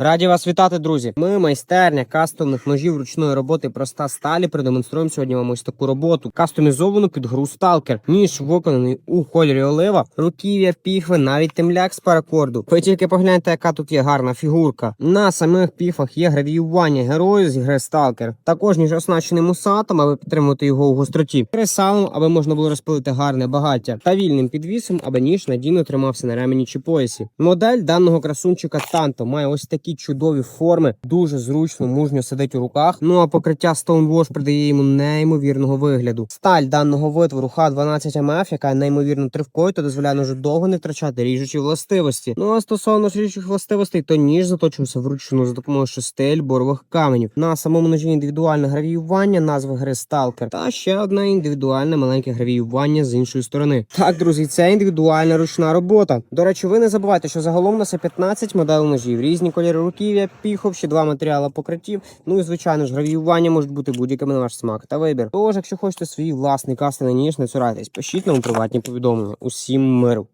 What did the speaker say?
Раді вас вітати, друзі. Ми майстерня кастомних ножів ручної роботи проста сталі. Продемонструємо сьогодні вам ось таку роботу. Кастомізовану під гру сталкер. Ніж виконаний у кольорі олива, руків'я, піхви, навіть темляк з паракорду. Ви тільки погляньте, яка тут є гарна фігурка. На самих піфах є гравіювання герою з гри сталкер. Також ніж оснащений мусатом, аби підтримувати його у гостроті. Кресалом, аби можна було розпилити гарне багаття, та вільним підвісом, аби ніж надійно тримався на ремені чи поясі. Модель даного красунчика Танто має ось такі чудові форми, дуже зручно, мужньо сидить у руках. Ну а покриття Stonewash придає йому неймовірного вигляду. Сталь даного витвору Х12 МФ, яка неймовірно тривкою, та дозволяє ножу довго не втрачати ріжучі властивості. Ну а стосовно ріжучих властивостей, то ніж заточується вручну за допомогою шести борових каменів. На самому ножі індивідуальне гравіювання, назва гри Сталкер, та ще одне індивідуальне маленьке гравіювання з іншої сторони. Так, друзі, це індивідуальна ручна робота. До речі, ви не забувайте, що загалом у нас є 15 моделей ножів, різні кольори руків'я, піхов, ще два матеріали покриттів. Ну і звичайно ж, гравіювання можуть бути будь-якими на ваш смак та вибір. Тож, якщо хочете свій власний на ніж, не цурайтесь, пишіть нам приватні повідомлення. Усім миру.